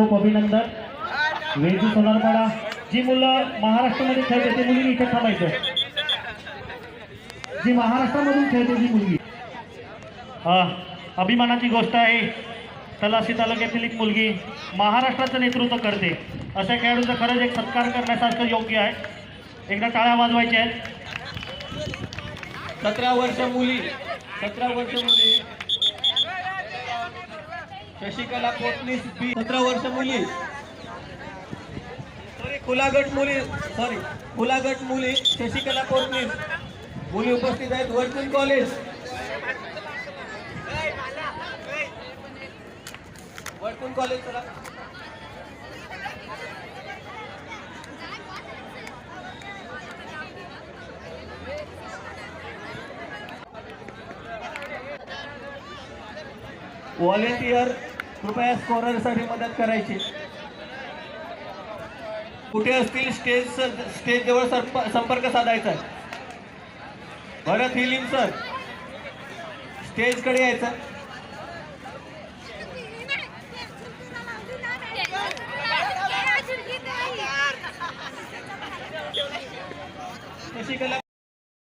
खूप अभिनंदन. वेजू सोनारपाडा जी मुलं महाराष्ट्रामध्ये खेळते ते मुली इथे थांबायचं. जी महाराष्ट्रामधून खेळते ती मुलगी. अभिमानाची गोष्ट आहे. तलासी तालुक्यातील एक मुलगी महाराष्ट्राचं नेतृत्व करते. अशा खेळाडूंचा खरंच एक सत्कार करण्यासारखं योग्य आहे. एकदा टाळ्या वाजवायच्या आहेत. सतरा वर्ष मुली सतरा वर्ष मुली. शशिकला कोटणीस बी सतरा वर्ष मुली. सॉरी खुलागट मुली. सॉरी खुलागट मुली शशिकला कोटणीस मुली उपस्थित आहेत वर्चुन कॉलेज. वर्तून कॉलेज चला. व्हॉलेंटियर कृपया स्कोररसाठी मदत करायची. कुठे असतील स्टेज स्टेज जवळ संपर्क साधायचा. भरत हिलिम सर स्टेजकडे यायचं. शशिकला